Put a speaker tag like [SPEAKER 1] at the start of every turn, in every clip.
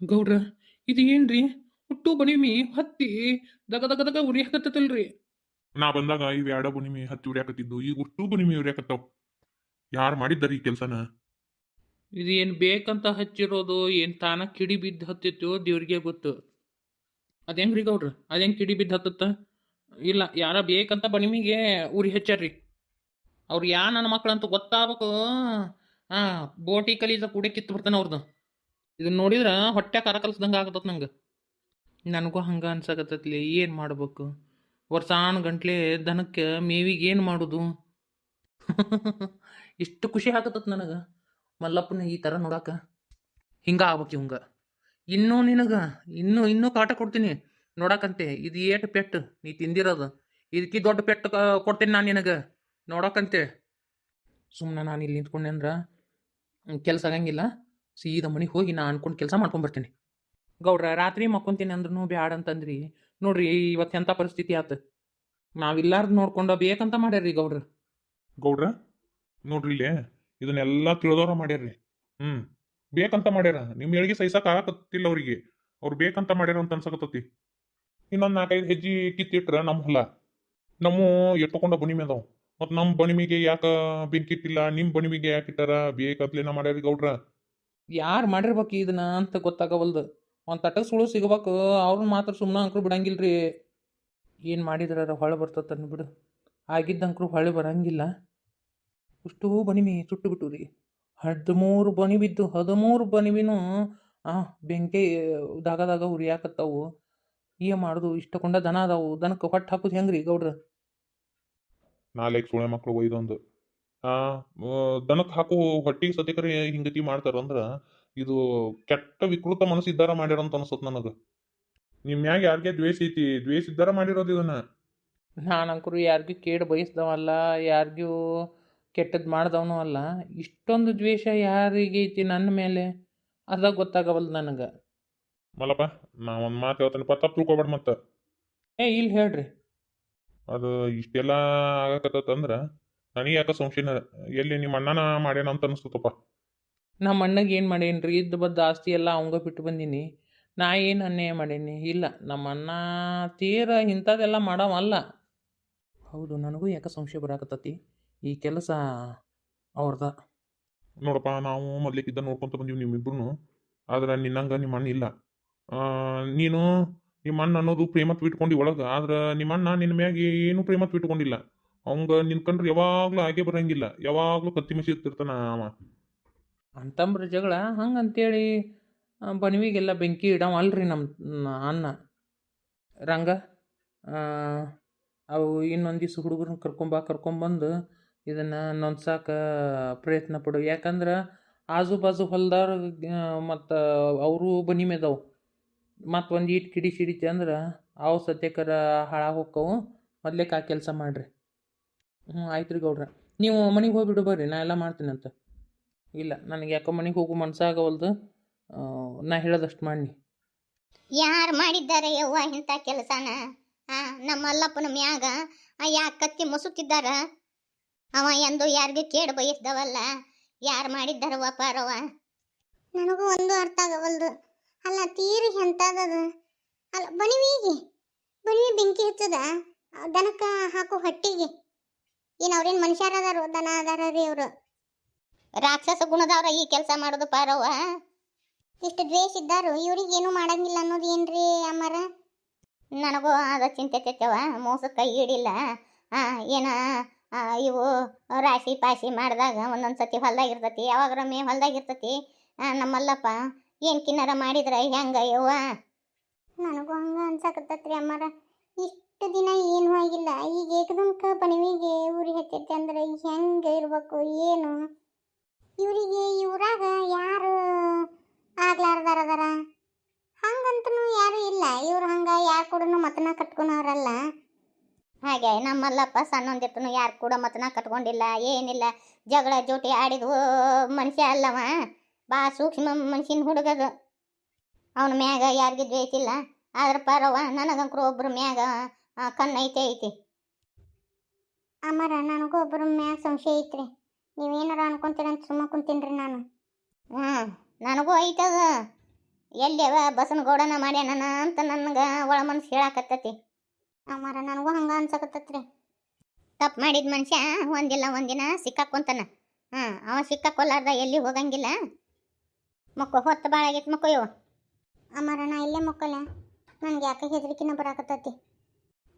[SPEAKER 1] ಗೌಡ್ರ ಇದು ಏನ್ರಿ? ಹುಟ್ಟು ಬಣಿಮಿ ಹತ್ತಿ. ದಗ ದಗ ದಗ ಉರಿ ಹಾಕತ್ತಲ್ರಿ
[SPEAKER 2] ನಾ ಬಂದಾಗ ಇವ್ ಎರಡ ಬುಣಿಮಿ ಹತ್ತಿ ಉರಿಯಾಕತ್ತಿದ್ದು ಈಗ ಹುಟ್ಟು ಬುಣಿಮಿ ಉರ್ಯಾಕತ್ತಾವ. ಯಾರು ಮಾಡಿದ್ದಾರ ಈ ಕೆಲ್ಸನ?
[SPEAKER 1] ಇದು ಏನ್ ಬೇಕಂತ ಹಚ್ಚಿರೋದು ಏನ್ ತಾನ ಕಿಡಿ ಬಿದ್ದು ಹತ್ತಿತ್ತೋ ದೇವ್ರಿಗೆ ಗೊತ್ತು. ಅದೇಂಗ್ರಿ ಗೌಡ್ರ? ಅದೇಂಗ್ ಕಿಡಿ ಬಿದ್ದು ಹತ್ತತ್ತ? ಇಲ್ಲ ಯಾರ ಬೇಕಂತ ಬಣಿಮಿಗೆ ಉರಿ ಹಚ್ಚಾರ್ರಿ ಅವ್ರು ಯಾ ನನ್ನ ಮಕ್ಕಳಂತ ಗೊತ್ತಾಗಬೇಕು. ಹಾ ಬೋಟಿ ಕಲೀಜ ಕೂಡ ಕಿತ್ತು ಬರ್ತಾನೆ ಅವ್ರದ್ದು ಇದನ್ನ ನೋಡಿದ್ರ ಹೊಟ್ಟೆ ಕರ ಕಲ್ಸ್ದಂಗೆ ಆಗತ್ತ ನಂಗೆ. ನನಗೂ ಹಂಗ ಅನ್ಸಕತ್ತೈತಿ ಏನು ಮಾಡ್ಬೇಕು? ವರ್ಷಾನ್ ಗಂಟ್ಲೆ ದನಕ್ಕೆ ಮೇವಿಗೆ ಏನು ಮಾಡೋದು? ಇಷ್ಟು ಖುಷಿ ಆಗತ್ತ ನನಗೆ. ಮಲ್ಲಪ್ಪನ ಈ ಥರ ನೋಡಾಕ. ಹಿಂಗೆ ಆಗ್ಬೇಕು ಇವಂಗ. ಇನ್ನೂ ನಿನಗೆ, ಇನ್ನೂ ಇನ್ನೂ ಕಾಟ ಕೊಡ್ತೀನಿ. ನೋಡಕಂತೆ, ಇದು ಏಟು ಪೆಟ್ಟು ನೀ ತಿಂದಿರೋದು. ಇದಕ್ಕೆ ದೊಡ್ಡ ಪೆಟ್ಟು ಕೊಡ್ತೀನಿ ನಾನು ನಿನಗೆ. ನೋಡಕಂತೆ. ಸುಮ್ಮನೆ ನಾನು ಇಲ್ಲಿ ನಿಂತ್ಕೊಂಡೆ ಅಂದ್ರೆ, ಕೆಲಸ ಆಗಂಗಿಲ್ಲ. ಸೀದಾ ಮನೆಗೆ ಹೋಗಿ ನಾ ಅನ್ಕೊಂಡು ಕೆಲಸ ಮಾಡ್ಕೊಂಬರ್ತೀನಿ. ಗೌಡ್ರ, ರಾತ್ರಿ ಮಕ್ಕೊಂತೀನಿ ಅಂದ್ರೂ ಬ್ಯಾಡ ಅಂತಂದ್ರಿ. ನೋಡ್ರಿ ಇವತ್ತು ಎಂಥ ಪರಿಸ್ಥಿತಿ ಆತು? ನಾವಿಲ್ಲಾರ್ದು ನೋಡ್ಕೊಂಡು ಬೇಕಂತ ಮಾಡ್ಯಾರ್ರಿ ಗೌಡ್ರ.
[SPEAKER 2] ಗೌಡ್ರ, ನೋಡ್ರಿ ಇಲ್ಲೇ, ಇದನ್ನೆಲ್ಲಾ ತಿಳಿದವ್ರ ಮಾಡ್ಯಾರ್ರಿ. ಹ್ಮ್, ಬೇಕಂತ ಮಾಡ್ಯಾರ. ನಿಮ್ ಹೇಳಿಗೆ ಸಹಿಸಕ್ ಆಗಕತ್ತಿಲ್ಲ ಅವ್ರಿಗೆ. ಅವ್ರು ಬೇಕಂತ ಮಾಡ್ಯಾರ ಅಂತ ಅನ್ಸಕತ್ತತಿ. ಇನ್ನೊಂದು ನಾಲ್ಕೈದು ಹೆಜ್ಜೆ ಕಿತ್ತಿಟ್ರ ನಮ್ಮ ಹೊಲ. ನಮ್ಮ ಎಟ್ಟುಕೊಂಡ ಬಣಿಮೆ ಅದಾವ. ಮತ್ ನಮ್ಮ ಬಣಿಮಿಗೆ ಯಾಕ ಬೆಂಕಿ ಇಟ್ಟಿಲ್ಲ? ನಿಮ್ ಬಣಿಮಿಗೆ ಯಾಕೆ ಇಟ್ಟಾರ? ಬೇಕಂತ್ಲೇನ ಮಾಡ್ಯಾರಿ ಗೌಡ್ರ.
[SPEAKER 1] ಯಾರು ಮಾಡಿರ್ಬೇಕು ಇದನ್ನ ಅಂತ ಗೊತ್ತಾಗವಲ್ದು. ಒಂದು ತಟಕ್ ಸುಳು ಸಿಗಬೇಕು ಅವ್ರನ್ನ ಮಾತ್ರ ಸುಮ್ಮನೆ ಅಂಕ್ರು ರೀ ಏನು ಮಾಡಿದ್ರ ಹೊಳೆ ಬರ್ತದನ್ನು ಬಿಡು. ಆಗಿದ್ದಂಕ್ರು ಹೊಳೆ ಬರಂಗಿಲ್ಲ. ಅಷ್ಟು ಬನಿಮಿ ಸುಟ್ಟು ಬಿಟ್ಟು ರೀ ಹದಿಮೂರು ಬನಿ ಬಿದ್ದು, ಹದಿಮೂರು ಬನಿವಿನೂ ಆ ಬೆಂಕಿ ದಾಗದಾಗ ಉರಿಯಾಕತ್ತಾವು. ಏನು ಮಾಡುದು? ಇಷ್ಟಕೊಂಡ ದನ ಅದಾವು. ದನಕ್ಕೆ ಹೊಟ್ಟು ಹಾಕುದು ಹೆಂಗ್ರಿ ಗೌಡ್ರ?
[SPEAKER 2] ನಾಲ್ಕು ಸುಳೆ ಮಕ್ಕಳು ಒಯ್ದೊಂದು. ಆ ದನಕ್ ಹಾಕು ಹೊಟ್ಟಿಗೆ ಸತ್ಯಕರೆ ಹಿಂಗತಿ ಮಾಡ್ತಾರ ಅಂದ್ರ ಇದು ಕೆಟ್ಟ ವಿಕೃತ ಮನಸ್ಸು ಇದ್ದಾರ ಮಾಡ್ಯಾರ ಅಂತ ಅನ್ಸತ್ ನನಗ. ನಿಮ್ ಮ್ಯಾಗ ಯಾರಿಗೆ ದ್ವೇಷ ಐತಿ? ದ್ವೇಷ ಇದ್ದಾರ ಮಾಡಿರೋದು ಇದನ್ನ
[SPEAKER 1] ನಾನಂಕರು ಯಾರಿಗೂ ಕೇಡು ಬಯಸ್ದವಲ್ಲ ಯಾರಿಗೂ ಕೆಟ್ಟದ್ದು ಮಾಡ್ದವನು ಅಲ್ಲ ಇಷ್ಟೊಂದು ದ್ವೇಷ ಯಾರಿಗೆ ಐತಿ ನನ್ನ ಮೇಲೆ? ಅದ ಗೊತ್ತಾಗವಲ್ದು ನನಗೆ.
[SPEAKER 2] ಮಲ್ಲಪ್ಪ ನಾ ಒಂದು ಮಾತು ಹೇಳ್ತೇನೆ ಪತ್ತ ತಿಳ್ಕೊಬೇಡ ಮತ್ತೆ.
[SPEAKER 1] ಏ ಇಲ್ಲಿ ಹೇಳ್ರಿ.
[SPEAKER 2] ಅದು ಇಷ್ಟೆಲ್ಲ ಆಗಕತ್ತಂದ್ರ ನನಗೆ ಯಾಕ ಸಂಶಯನ ಎಲ್ಲಿ ನಿಮ್ಮ ಅಣ್ಣನ ಮಾಡ್ಯಾನ ಅಂತ ಅನಿಸ್ತಪ್ಪ
[SPEAKER 1] ನಮ್ಮ ಅಣ್ಣಗೆ ಏನು ಮಾಡೇನ್ರಿ ಇದ್ದ ಬದ್ದ ಆಸ್ತಿ ಎಲ್ಲ ಅವಂಗ ಬಿಟ್ಟು ಬಂದೀನಿ. ನಾ ಏನು ಅನ್ಯಾಯ ಮಾಡೇನಿ ಇಲ್ಲ. ನಮ್ಮ ಅಣ್ಣ ತೀರ ಇಂಥದ್ದೆಲ್ಲ ಮಾಡವಲ್ಲ ಹೌದು ನನಗೂ ಯಾಕೆ ಸಂಶಯ ಬರಾಕತ್ತತಿ. ಈ ಕೆಲಸ ಅವ್ರದ.
[SPEAKER 2] ನೋಡಪ್ಪ ನಾವು ಮೊದ್ಲಿಕ್ಕಿದ್ದ ನೋಡ್ಕೊಂತ ಬಂದೀವಿ ನಿಮ್ಮಿಬ್ರು ಆದ್ರೆ ನಿನ್ನಂಗ ನಿಮ್ಮ ಅಣ್ಣ ಇಲ್ಲ. ನೀನು ನಿಮ್ಮ ಅಣ್ಣ ಅನ್ನೋದು ಪ್ರೇಮತ್ವ ಇಟ್ಕೊಂಡಿ ಒಳಗೆ. ಆದ್ರೆ ನಿಮ್ಮ ಅಣ್ಣ ನಿನ್ನ ಮ್ಯಾಗೆ ಏನು ಪ್ರೇಮತ್ ಇಟ್ಕೊಂಡಿಲ್ಲ. ಅವಂಗ ನಿನ್ಕಂಡ್ರೆ ಯಾವಾಗ್ಲೂ ಹಾಗೆ ಬರಂಗಿಲ್ಲ. ಯಾವಾಗ್ಲೂ ಕತ್ತಿ ಮಿಸಿ ಇರ್ತಿರ್ತಾನ ಅವ.
[SPEAKER 1] ಅಂತಂಬ್ರ ಜಗಳ ಹಂಗೆ ಅಂತೇಳಿ ಬನ್ವಿಗೆಲ್ಲ ಬೆಂಕಿ ಇಡವ ಅಲ್ರಿ ನಮ್ಮ ಅನ್ನ ರಂಗ ಅವು ಇನ್ನೊಂದು ದಿವ್ಸ ಹುಡುಗರನ್ನ ಕರ್ಕೊಂಬ ಕರ್ಕೊಂಬಂದು ಇದನ್ನು ನೊಂದ್ಸಾಕ ಪ್ರಯತ್ನ ಪಡು. ಯಾಕಂದ್ರೆ ಆಜು ಬಾಜು ಹೊಲ್ದಾರ ಮತ್ತು ಅವರು ಬನಿ ಮೇದವು ಮತ್ತು ಒಂದು ಈಟ್ ಕಿಡಿ ಸಿಡಿತಿ ಅಂದ್ರೆ ಅವು ಸತ್ಯಕರ ಹಾಳಾಗಿ ಹೋಕ್ಕವು ಮೊದ್ಲೇಕ ಆ ಕೆಲಸ ಮಾಡಿರಿ. ಹ್ಞೂ ಆಯ್ತು ರೀ ಗೌಡ್ರ. ನೀವು ಮನೆಗೆ ಹೋಗಿಬಿಡು ಬರ್ರಿ ನಾ ಎಲ್ಲ ಮಾಡ್ತೀನಿ ಅಂತ ಇಲ್ಲ ನನಗೆ ಯಾಕೋ ಮನೆಗೆ ಹೋಗು ಮನಸ್ಸಾಗವಲ್ದು ನಾ ಹೇಳೋದಷ್ಟು ಮಾಡಿ
[SPEAKER 3] ಯಾರು ಮಾಡಿದ್ದಾರೆ ಯವ್ವ ಇಂಥ ಕೆಲಸನ? ಆ ನಮ್ಮ ಅಲ್ಲಪ್ಪನ ಮ್ಯಾಗ ಆ ಯಾಕೆ ಕತ್ತಿ ಮುಸುತ್ತಿದ್ದಾರ ಅವ ಎಂದು ಯಾರಿಗೆ ಕೇಡು ಬಯಸ್ದವಲ್ಲ ಯಾರು ಮಾಡಿದ್ದಾರವ ಪಾರವ ನನಗೂ ಒಂದು ಅರ್ಥ ಆಗವಲ್ದು. ಅಲ್ಲ ತೀರಿ ಎಂತಾಗದ ಅಲ್ಲ ಬಣಿವಿಗೆ ಬಣಿವಿ ಬೆಂಕಿ ಹಚ್ಚದ? ದನಕ್ಕ ಹಾಕೋ ಹಟ್ಟಿಗೆ. ಏನು ಅವ್ರೇನು ಮನುಷ್ಯರ ಅದಾರು ದನ ಅದಾರ ರೀ ಅವರು ರಾಕ್ಷಸ ಗುಣದವ್ರ ಈ ಕೆಲಸ ಮಾಡೋದು ಪಾರವ್ವ. ಇಷ್ಟು ದ್ವೇಷ ಇದ್ದಾರು ಇವ್ರಿಗೆ ಏನು ಮಾಡಂಗಿಲ್ಲ ಅನ್ನೋದು ಏನ್ರಿ ಅಮ್ಮರ? ನನಗೂ ಅದ ಚಿಂತೆ ತೆತ್ತವ ಮೋಸ ಕೈ ಹಿಡಿಲ್ಲ. ಆ, ಏನ ಇವು ರಾಶಿ ಪಾಶಿ ಮಾಡಿದಾಗ ಒಂದೊಂದು ಸತಿ ಹೊಲ್ದಾಗಿರ್ತತಿ ಮೇ ಹೊಲ್ದಾಗ ಇರ್ತತಿ. ಆ, ನಮ್ಮಲ್ಲಪ್ಪ ಏನು ಕಿನ್ನರ ಮಾಡಿದ್ರ ಹೆಂಗ ಯವ್ವ ನನಗೂ ಹಂಗ ಅನ್ಸಕತ್ತತ್ರಿ ಅಮ್ಮರ. ಇಷ್ಟು ದಿನ ಏನೂ ಆಗಿಲ್ಲ. ಈಗ ಏಕದಮ್ಕ ಬಣವಿಗೆ ಊರಿಗೆ ಹತ್ತೈತೆ ಅಂದ್ರೆ ಹೆಂಗೆ ಇರಬೇಕು, ಏನು? ಇವರಿಗೆ ಇವರಾಗ ಯಾರು ಆಗ್ಲಾರ್ದಾರದಾರ? ಹಂಗಂತೂ ಯಾರು ಇಲ್ಲ. ಇವ್ರು ಹಂಗ ಯಾರು ಕೂಡ ಮತನ ಕಟ್ಕೊಳೋರಲ್ಲ ಹಾಗೆ ನಮ್ಮಲ್ಲಪ್ಪ ಸಣ್ಣೊಂದಿರ್ತನು ಯಾರು ಕೂಡ ಮತನ ಕಟ್ಕೊಂಡಿಲ್ಲ, ಏನಿಲ್ಲ. ಜಗಳ ಜೋಟಿ ಆಡಿದ್ವು ಮನುಷ್ಯ ಅಲ್ಲವ. ಬಾ ಸೂಕ್ಷ್ಮ ಮನುಷ್ಯನ ಹುಡುಗದು. ಅವನ ಮ್ಯಾಗ ಯಾರಿಗೆ ದ್ವೇಷ ಇಲ್ಲ ಆದ್ರೆ ಪರವ ನನಗಂಕರು ಒಬ್ರ ಮ್ಯಾಗ ಕಣ್ಣು ಐತೆ, ಐತಿ. ಅಮ್ಮರ, ನನಗೂ ಒಬ್ಬರ ಮ್ಯಾಗ ಸಂಶಯ ಐತ್ರಿ. ನೀವೇನಾರ ಅನ್ಕೊಂತೀರ ಅಂತ ಸುಮ್ಮ ಕುಂತೀನ್ರಿ ನಾನು. ಹ್ಞೂ ನನಗೂ ಐತದ ಎಲ್ಲಿಯವ ಬಸನ ಗೌಡನ ಮಾಡ್ಯಾನ ಅಂತ ನನಗೆ ಒಳ ಮನ್ಸು ಹೇಳಾಕತ್ತತಿ. ಅಮ್ಮಾರ, ನನಗೂ ಹಂಗೆ ಅನ್ಸಕತ್ತತ್ರಿ. ತಪ್ಪು ಮಾಡಿದ ಮನುಷ್ಯ ಒಂದಿಲ್ಲ, ಒಂದಿನ ಸಿಕ್ಕಾಕೊಂತಾನ. ಹಾಂ ಅವ ಸಿಕ್ಕಾಕೊಲ್ಲಾರ್ದ ಎಲ್ಲಿ ಹೋಗಂಗಿಲ್ಲ. ಮಕ್ಕ ಹೊತ್ತು ಭಾಳ ಆಗೈತೆ ಮಕ್ಕಳು ಇವು. ಅಮ್ಮಾರ, ನಾ ಇಲ್ಲೇ ಮಕ್ಕಳ ನನಗೆ ಯಾಕೆ ಹೆದರಿಕಿನ ಬರಾಕತ್ತತಿ.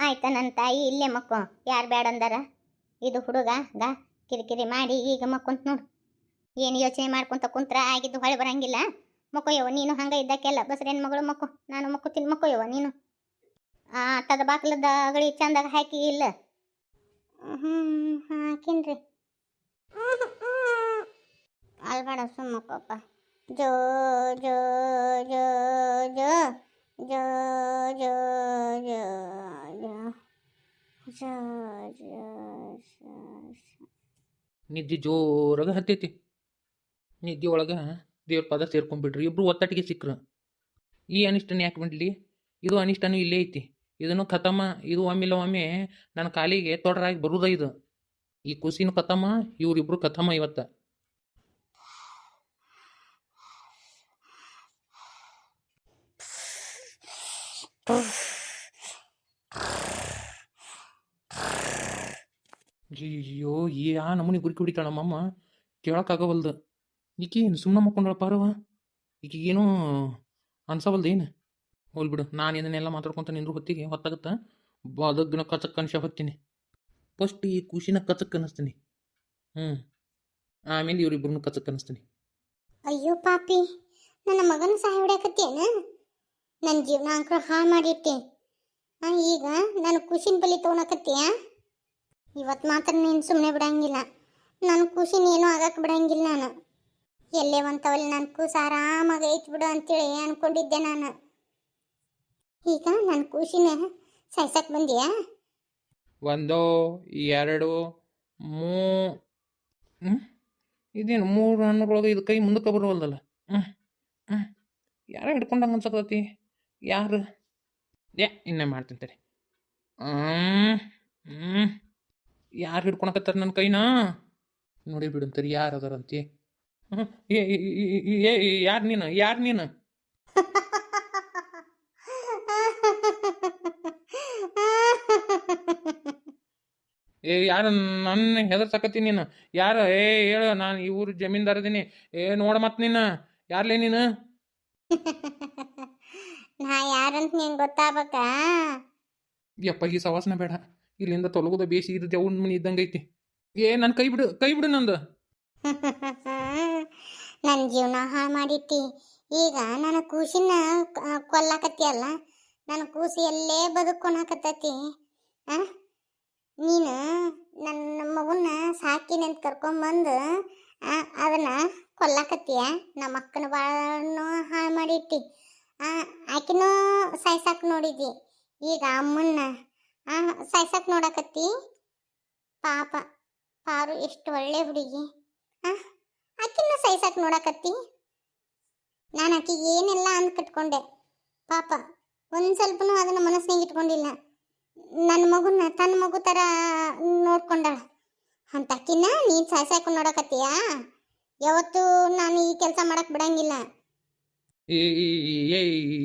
[SPEAKER 3] ಆಯ್ತ ನನ್ನ ತಾಯಿ, ಇಲ್ಲೇ ಮಕ್ಕೋ. ಯಾರು ಬೇಡ ಅಂದಾರ? ಇದು ಹುಡುಗ, ಗಾ, ಕಿರಿಕಿರಿ ಮಾಡಿ ಈಗ ಮಕ್ಕೊಂತ ನೋಡು. ಏನು ಯೋಚನೆ ಮಾಡ್ಕೊಂತ ಕುಂತ್ರ ಆಗಿದ್ದು ಹೊಳೆ ಬರಂಗಿಲ್ಲ? ಮಕ್ಕೊಯ್ಯವ ನೀನು ಹಂಗ ಇದ್ದಕ್ಕೆಲ್ಲ ಬಸ್ರೇನು ಮಗಳು ಮಕ್ಕು. ನಾನು ಮಕ್ಕೋತೀನಿ ಮಕ್ಕೊಯ್ಯವ ನೀನು. ಆ, ತದ ಬಾಕ್ಲದ ಅಗಳಿ ಚಂದಾಗ ಹಾಕಿ ಇಲ್ಲ. ಹ್ಞೂ ಹಾಕಿನ್ರಿ. ಅಲ್ಬೇಡ ಸುಮ್ಮಕ್ಕಪ್ಪ ಜೋ ಜೋ ಜೋ ಜೋ ಜೋ ಜೋ ಜೋ.
[SPEAKER 1] ನಿದ್ದೆ ಜೋರಾಗ ಹತ್ತೈತಿ. ನಿದ್ದೆ ಒಳಗೆ ದೇವ್ರ ಪದ ಸೇರ್ಕೊಂಡ್ಬಿಡ್ರಿ ಇಬ್ರು ಒತ್ತಟಿಗೆ ಸಿಕ್ಕ್ರು. ಈ ಅನಿಷ್ಟನ ಯಾಕೆ ಬಿಡ್ಲಿ ಇದು ಅನಿಷ್ಟನೂ ಇಲ್ಲೇ ಐತಿ. ಇದನ್ನು ಖತಮ ಇದು ಒಮ್ಮಿಲ್ಲ ಒಮ್ಮೆ ನನ್ನ ಕಾಲಿಗೆ ತೊಡರಾಗಿ ಬರುದ ಇದು. ಈ ಕುಸಿನ ಖತಮ ಇವರಿಬ್ರು ಖತಮ ಇವತ್ತ. ಅಯ್ಯೋ ಆ ನಮೂನಿ ಗುರುಕಿ ಹೊಡಿತಾಳ ನಮ್ಮಮ್ಮ ಕೇಳೋಕ್ಕಾಗವಲ್ದು. ಈಕಿ ಏನು ಸುಮ್ಮನೆ ಮಕ್ಕೊಂಡಳ ಪಾರವ? ಈಕಿಗೇನು ಅನ್ಸವಲ್ದು ಏನು? ಹೋಲ್ ಬಿಡು, ನಾನು ಇದನ್ನೆಲ್ಲ ಮಾತಾಡ್ಕೊತ ನಿಂದ್ರು ಹೊತ್ತಿಗೆ ಹೊತ್ತಾಗತ್ತ? ಬದಗ್ನ ಕಚಕ್ ಅನ್ಸ ಹೊತ್ತೀನಿ. ಫಸ್ಟ್ ಈ ಖುಷಿನ ಕಚಕ್ ಅನ್ನಿಸ್ತೀನಿ ಹ್ಞೂ ಆಮೇಲೆ ಇವ್ರಿಬ್ರನ್ನೂ ಕಚಕ್ ಅನ್ನಿಸ್ತೀನಿ
[SPEAKER 3] ಅಯ್ಯೋ ಪಾಪಿ, ನನ್ನ ಮಗನ ಸಹಾಯ ಹೊಡ್ಯಾಕತ್ತೇನ ನನ್ನ ಜೀವನ ಅಂಕರು ಹಾಳು ಮಾಡಿಟ್ಟೆ ಈಗ ನಾನು ಖುಷಿನ ಬಲಿ ತೊಗೊಳಕತ್ತೀಯ ಇವತ್ತು ಮಾತ್ರ ನೀನು ಸುಮ್ಮನೆ ಬಿಡಂಗಿಲ್ಲ. ನನ್ನ ಖುಷಿನ ಏನೂ ಆಗಕ್ಕೆ ಬಿಡಂಗಿಲ್ಲ ನಾನು. ಎಲ್ಲೇ ಒಂತವಲ್ಲಿ ನನ್ನ ಕೂಸು ಆರಾಮಾಗಿ ಐತ್ ಬಿಡು ಅಂತೇಳಿ ಅನ್ಕೊಂಡಿದ್ದೆ ನಾನು. ಈಗ ನನ್ನ ಖುಷಿನ ಸಾಯ್ಸಕ್ಕೆ ಬಂದಿಯಾ?
[SPEAKER 1] ಒಂದು, ಎರಡು, ಮೂ ಇದೇನು ಮೂರು ಹಣ್ಣುಗಳೊಳಗೆ ಇದು ಕೈ ಮುಂದಕ್ಕೆ ಬರುವಲ್ದಲ್ಲ? ಹ್ಞೂ ಹ್ಞೂ ಯಾರೋ ಹಿಡ್ಕೊಂಡಂಗೆ ಅನ್ಸಕತ್ತೈತಿ. ಯಾರು? ಏ, ಇನ್ನೇ ಮಾಡ್ತೀನಿ ಹ್ಞೂ ಹ್ಞೂ ಯಾರು ಹಿಡ್ಕೊಳಕತ್ತಾರ ನನ್ನ ಕೈನ? ನೋಡಿ ಬಿಡಂತಾರೆ ಯಾರು ಅದಾರಂತಿ ಏ ಏ ಯಾರು ನೀನು? ಯಾರು ನೀನು? ಏ ಯಾರು ನನ್ನ ಹೆದರ್ಸಕತ್ತಿ ನೀನು? ಯಾರು? ಏ ಹೇಳು ನಾನು ಈ ಊರು ಜಮೀನ್ದಾರ ಅದೀನಿ ಏ ನೋಡ ಮತ್ತೆ ನೀನು. ಯಾರ್ಲೇ ನೀನು?
[SPEAKER 3] ನಾ ಯಾರಂತ ನಿಂಗೆ ಗೊತ್ತಾಗಬೇಕಾ?
[SPEAKER 1] ಯಪ್ಪ ಈ ಸವಾಸನ ಬೇಡ. ಇಲ್ಲಿಂದ ತೊಲಗುದ ಬೇಸಿ ಇದು ದೇವ್ನ ಮನೆ ಇದ್ದಂಗೆ ಐತಿ. ಏ ನನ್ನ ಕೈ ಬಿಡು ಕೈ ಬಿಡು ನಂದು.
[SPEAKER 3] ನನ್ನ ಜೀವನ ಹಾಳು ಮಾಡಿಟ್ಟಿ. ಈಗ ನನ್ನ ಕೂಸಿನ ಕೊಲ್ಲಾಕತ್ತಿಯಲ್ಲ, ನನ್ನ ಕೂಸು ಎಲ್ಲೇ ಬದುಕೊಳಕತ್ತತಿ ಆ? ನೀನು ನನ್ನ ಮಗುನ ಸಾಕಿನ ಅಂತ ಕರ್ಕೊಂಬಂದು ಅದನ್ನ ಕೊಲ್ಲಾಕತ್ತೀಯ? ನಮ್ಮ ಅಕ್ಕನ ಬಾಳನ್ನು ಹಾಳು ಮಾಡಿಟ್ಟಿ. ಆಕಿನೂ ಸಾಯ್ಸಾಕ್ ನೋಡಿದ್ದಿ. ಈಗ ಅಮ್ಮನ್ನ ಆ, ಸಾಯ್ಸಾಕ್ ನೋಡಕತ್ತಿ. ಪಾಪ ಪಾರು ಎಷ್ಟು ಒಳ್ಳೆ ಹುಡುಗಿ. ಹಾಂ ಆಕಿನ ಸಾಯ್ಸಕ್ ನೋಡಕತ್ತಿ. ನಾನು ಆಕಿಗೆ ಏನೆಲ್ಲ ಅಂದ್ ಕಟ್ಕೊಂಡೆ. ಪಾಪ ಒಂದು ಸ್ವಲ್ಪನು ಅದನ್ನ ಮನಸ್ಸಿನಾಗ ಇಟ್ಕೊಂಡಿಲ್ಲ. ನನ್ನ ಮಗುನ ತನ್ನ ಮಗು ಥರ ನೋಡ್ಕೊಂಡಾಳ. ಅಂತ ಆಕಿನ ನೀನು ಸಾಯ್ಸಾಕ ನೋಡಕತ್ತೀಯಾ? ಯಾವತ್ತೂ ನಾನು ಈ ಕೆಲಸ ಮಾಡಕ್ ಬಿಡಂಗಿಲ್ಲ.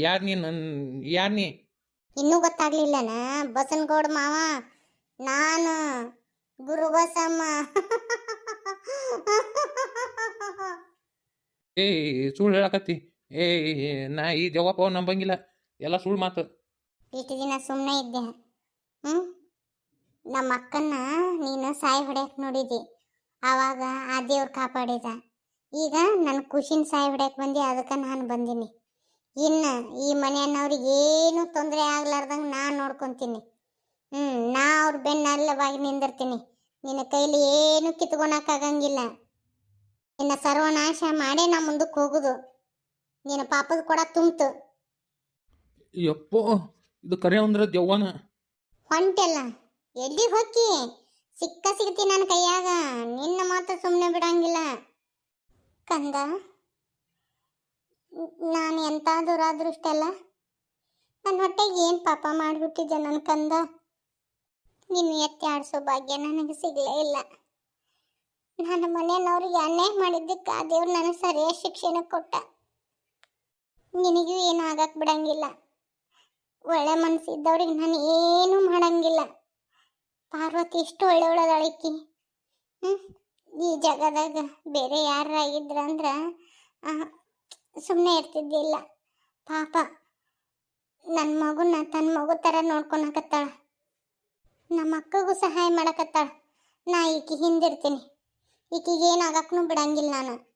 [SPEAKER 1] ಯಾರು ನೀನು? ಯಾರು ನೀ?
[SPEAKER 3] ಇನ್ನೂ ಗೊತ್ತಾಗ್ಲಿಲ್ಲನ? ಬಸನಗೌಡ ಮಾವ ನಾನು ಗುರು ಬಸಮ್ಮ
[SPEAKER 1] ಏ ಸುಳ್ಳು ಹೇಳಕತ್ತಿ. ಏ ನಾ ಈ ಜವಾಬ ನಂಬಂಗಿಲ್ಲ. ಎಲ್ಲ ಸುಳ್ಳು ಮಾತು.
[SPEAKER 3] ಇಷ್ಟು ದಿನ ಸುಮ್ಮನೆ ಇದ್ದೆ. ಹ್ಞೂ ನಮ್ಮ ಅಕ್ಕನ್ನ ನೀನು ಸಾಯಿ ಹೊಡ್ಯಕ್ಕೆ ನೋಡಿದಿ. ಆವಾಗ ಆ ದೇವ್ರು ಕಾಪಾಡಿದ. ಈಗ ನನ್ನ ಖುಷಿನ ಸಾಯಿ ಹೊಡ್ಯಕ್ಕೆ ಬಂದು ಅದಕ್ಕೆ ನಾನು ಬಂದೀನಿ. ಇನ್ನು ಈ ಮನೆಯನ್ನವ್ರಿಗೆ ಏನು ತೊಂದರೆ ಆಗ್ಲಾರ್ದಂಗೆ ನಾನು ನೋಡ್ಕೊತೀನಿ. ಹ್ಞೂ ನಾ ಅವ್ರ ಬೆನ್ನಲ್ಲವಾಗಿ ನಿಂದಿರ್ತೀನಿ. ನಿನ್ನ ಕೈಲಿ ಏನು ಕಿತ್ಕೊಳಕ್ಕಾಗಂಗಿಲ್ಲ ನಿನ್ನ ಸರ್ವನಾಶ ಮಾಡೇ ನಾ ಮುಂದಕ್ಕೆ ಹೋಗುದು. ನಿನ್ನ ಪಾಪದ ಕೊಡ ತುಂಬ್ತು.
[SPEAKER 1] ಯಪ್ಪೋ ಇದು ಕರೆ ಅಂದ್ರೆ ದೆವ್ವನ.
[SPEAKER 3] ಹೊಂಟೆಲ್ಲ. ಎಲ್ಲಿ ಹೊಕ್ಕಿ? ಸಿಕ್ಕ ಸಿಗ್ತಿ ನನ್ನ ಕೈಯಾಗ. ನಿನ್ನ ಮಾತು ಸುಮ್ಮನೆ ಬಿಡಂಗಿಲ್ಲ. ಕಂದ? ನಾನು ಎಂಥ ದುರಾದೃಷ್ಟ ಅಲ್ಲ ನನ್ನ ಹೊಟ್ಟೆಗೆ ಏನು ಪಾಪ ಮಾಡಿಬಿಟ್ಟಿದ್ದೆ ನನ್ನ ಕಂದ? ನಿನ್ನ ಎತ್ತಿ ಆಡಿಸೋ ಭಾಗ್ಯ ನನಗೆ ಸಿಗಲೇ ಇಲ್ಲ. ನನ್ನ ಮನೆಯವ್ರಿಗೆ ಅನ್ಯಾಯ ಮಾಡಿದ್ದಕ್ಕೆ ಆ ದೇವ್ರು ನನಗೆ ಸರಿಯಾದ ಶಿಕ್ಷಣ ಕೊಟ್ಟ. ನಿನಗೂ ಏನು ಆಗಕ್ಕೆ ಬಿಡಂಗಿಲ್ಲ. ಒಳ್ಳೆ ಮನಸ್ಸಿದ್ದವ್ರಿಗೆ ನಾನು ಏನೂ ಮಾಡಂಗಿಲ್ಲ. ಪಾರ್ವತಿ ಎಷ್ಟು ಒಳ್ಳೆಯವಳದಾಳಿಕ್ಕಿ ಹ್ಞೂ ಈ ಜಗದಾಗ ಬೇರೆ ಯಾರಾಗಿದ್ರ ಅಂದ್ರೆ ಸುಮ್ಮನೆ ಇರ್ತಿದ್ದಿಲ್ಲ. ಪಾಪ. ನನ್ನ ಮಗುನ ತನ್ನ ಮಗು ಥರ ನೋಡ್ಕೊಳಕತ್ತಾಳ. ನಮ್ಮ ಅಕ್ಕಗೂ ಸಹಾಯ ಮಾಡಕತ್ತಾಳ. ನಾ ಈಕಿ ಹಿಂದಿರ್ತೀನಿ. ಈಕಿಗೆ ಏನಾಗಕ್ಕೂ ಬಿಡಂಗಿಲ್ಲ ನಾನು.